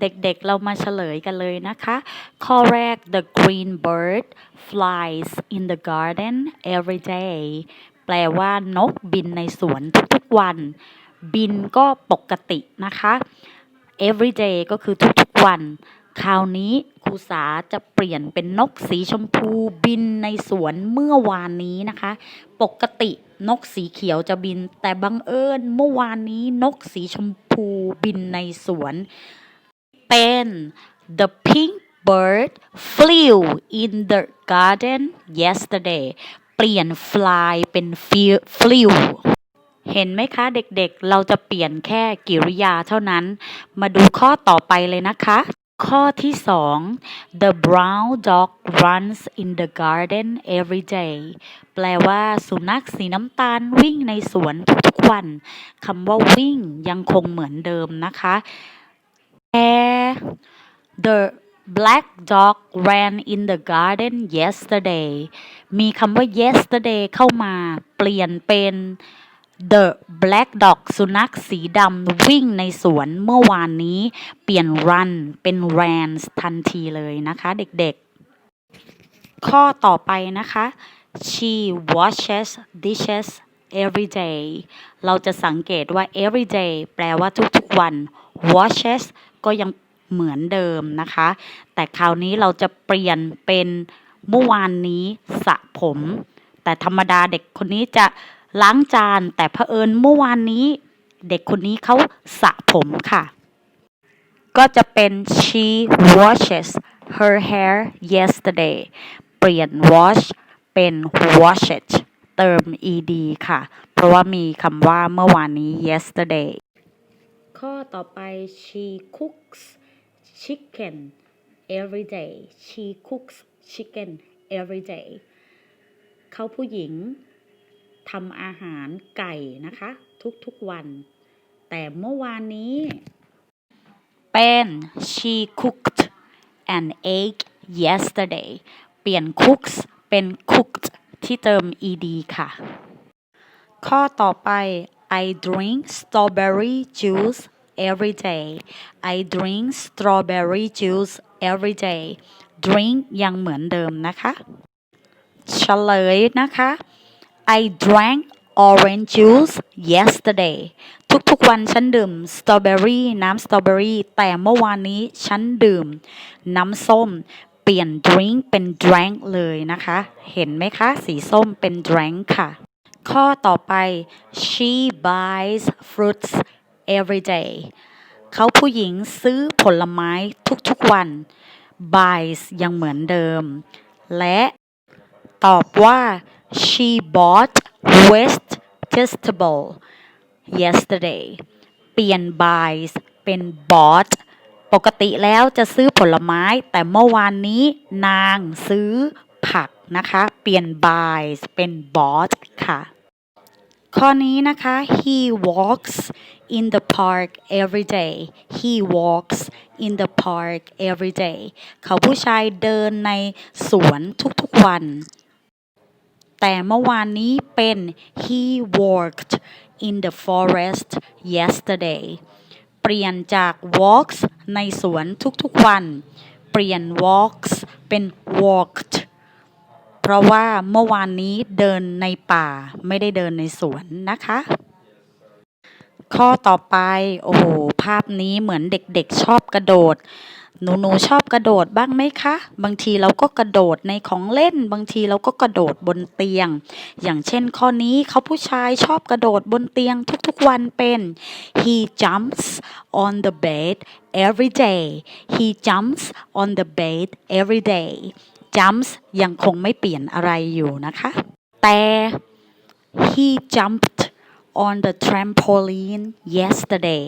เด็กๆ เรามาเฉลยกันเลยนะคะ ข้อแรก the green bird flies in the garden every day แปลว่านกบินในสวนทุกๆวัน บินก็ปกตินะคะ every day ก็คือทุกๆวัน คราวนี้ครูสาจะเปลี่ยนเป็นนกสีชมพูบินในสวนเมื่อวานนี้นะคะ ปกตินกสีเขียวจะบิน แต่บังเอิญเมื่อวานนี้นกสีชมพูบินในสวน เป็น the pink bird flew in the garden yesterday เปลี่ยน fly เป็น flew เห็นไหมคะเด็กๆ เราจะเปลี่ยนแค่กิริยาเท่านั้น มาดูข้อต่อไปเลยนะคะ ข้อที่สอง the brown dog runs in the garden every day แปลว่าสุนัขสีน้ำตาลวิ่งในสวนทุกๆวันคำว่าวิ่งยังคงเหมือนเดิมนะคะ the black dog ran in the garden yesterday มีคำว่า yesterday เข้ามาเปลี่ยนเป็น the black dog สุนัขสีดำวิ่งในสวนเมื่อวานนี้ เปลี่ยน run เป็น ran ทันทีเลยนะคะ เด็กๆ ข้อต่อไปนะคะ she washes dishes every day เราจะสังเกตว่า every day แปลว่าทุกๆวัน washes ก็ยัง เหมือนเดิมนะคะ แต่คราวนี้เราจะเปลี่ยนเป็นเมื่อวานนี้สระผม แต่ธรรมดาเด็กคนนี้จะล้างจาน แต่เผอิญเมื่อวานนี้ เด็กคนนี้เขาสระผมค่ะ ก็จะเป็น she washes her hair yesterday เปลี่ยน wash เป็น washed เติม ed ค่ะ เพราะว่ามีคำว่าเมื่อวานนี้ yesterday ข้อต่อไป she cooks chicken every day she cooks chicken every day เขาผู้หญิงทำอาหารไก่นะคะ ทุกๆวัน แต่เมื่อวานนี้ เป็น she cooked an egg yesterday เปลี่ยน cooks เป็น cooked ที่เติม ed ค่ะ ข้อต่อไป I drink strawberry juice every day I drink strawberry juice every day drink ยังเหมือนเดิมนะคะเฉลยนะคะ I drank orange juice yesterday ทุกๆวันฉันดื่มสตรอเบอรี่น้ำสตรอเบอรี่แต่เมื่อวานนี้ฉันดื่ม น้ำส้ม เปลี่ยน drink เป็น drank เลยนะคะ เห็นไหมคะ สีส้มเป็น drank ค่ะ ข้อต่อไป she buys fruits every day เขาผู้หญิงซื้อผลไม้ทุกๆวัน buys ยังเหมือนเดิม และตอบว่า she bought vegetable yesterday เปลี่ยน buys เป็น bought ปกติแล้วจะซื้อผลไม้ แต่เมื่อวานนี้นางซื้อผักนะคะ เปลี่ยน buys เป็น bought ค่ะ ข้อนี้นะคะ he walks in the park every day he walks in the park every day เขาผู้ชายเดินในสวนทุกๆวัน แต่เมื่อวานนี้เป็น he walked in the forest yesterday เปลี่ยนจาก walks ในสวนทุกๆวัน เปลี่ยน walks เป็น walked ราะว่าเมื่อวานนี้เดินในป่าไม่ได้เดินในสวนนะคะ ข้อต่อไป โอ้โห ภาพนี้เหมือนเด็กๆชอบกระโดด หนูหนูชอบกระโดดบ้างไหมคะ บางทีเราก็กระโดดในของเล่น บางทีเราก็กระโดดบนเตียง อย่างเช่นข้อนี้เขาผู้ชายชอบกระโดดบนเตียงทุกๆวันเป็น he jumps on the bed every day he jumps on the bed every day jumps ยังคงไม่เปลี่ยนอะไรอยู่นะคะ แต่ he jumped on the trampoline yesterday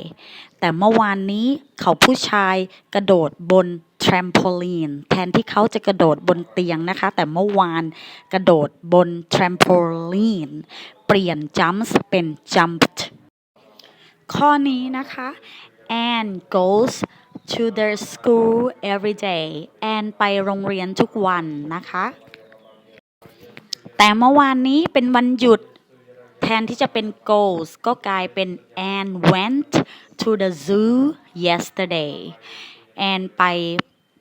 แต่เมื่อวานนี้เขาผู้ชายกระโดดบน trampoline แทนที่เขาจะกระโดดบนเตียงนะคะ แต่เมื่อวานกระโดดบน trampoline เปลี่ยน jumps เป็น jumped ข้อนี้นะคะ Anne goes to their school every day Anne ไปโรงเรียนทุกวันนะคะ แต่เมื่อวานนี้เป็นวันหยุดแทนที่จะเป็น goes ก็กลายเป็น Anne went to the zoo yesterday แอนไป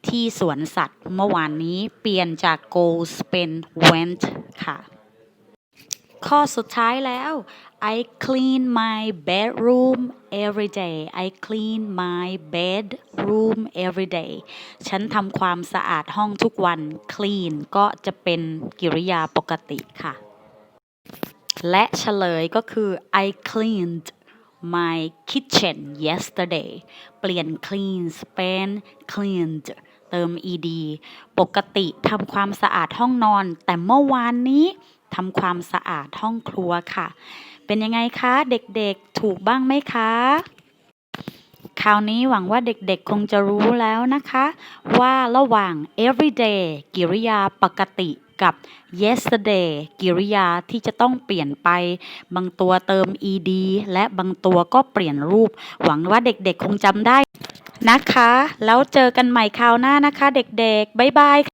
ที่สวนสัตว์เมื่อวานนี้เปลี่ยนจาก goes เป็น went ค่ะ ข้อสุดท้ายแล้ว I clean my bedroom every day I clean my bedroom every day ฉันทำความสะอาดห้องทุกวัน clean ก็จะเป็นกริยาปกติค่ะ และเฉลยก็คือ I cleaned my kitchen yesterday เปลี่ยน clean เป็น cleaned เติม ed ปกติทำความสะอาดห้องนอน แต่เมื่อวานนี้ทำความสะอาดห้องครัวค่ะเป็นยังไงคะเด็กๆถูกบ้างไหมคะคราวนี้หวังว่าเด็กๆ คงจะรู้แล้วนะคะ ว่าระหว่าง everyday กิริยาปกติกับ yesterday กิริยาที่จะต้องเปลี่ยนไป บางตัวเติม ed และบางตัวก็เปลี่ยนรูป หวังว่าเด็กๆ คงจำได้นะคะ แล้วเจอกันใหม่คราวหน้านะคะ เด็กๆ บ๊ายบาย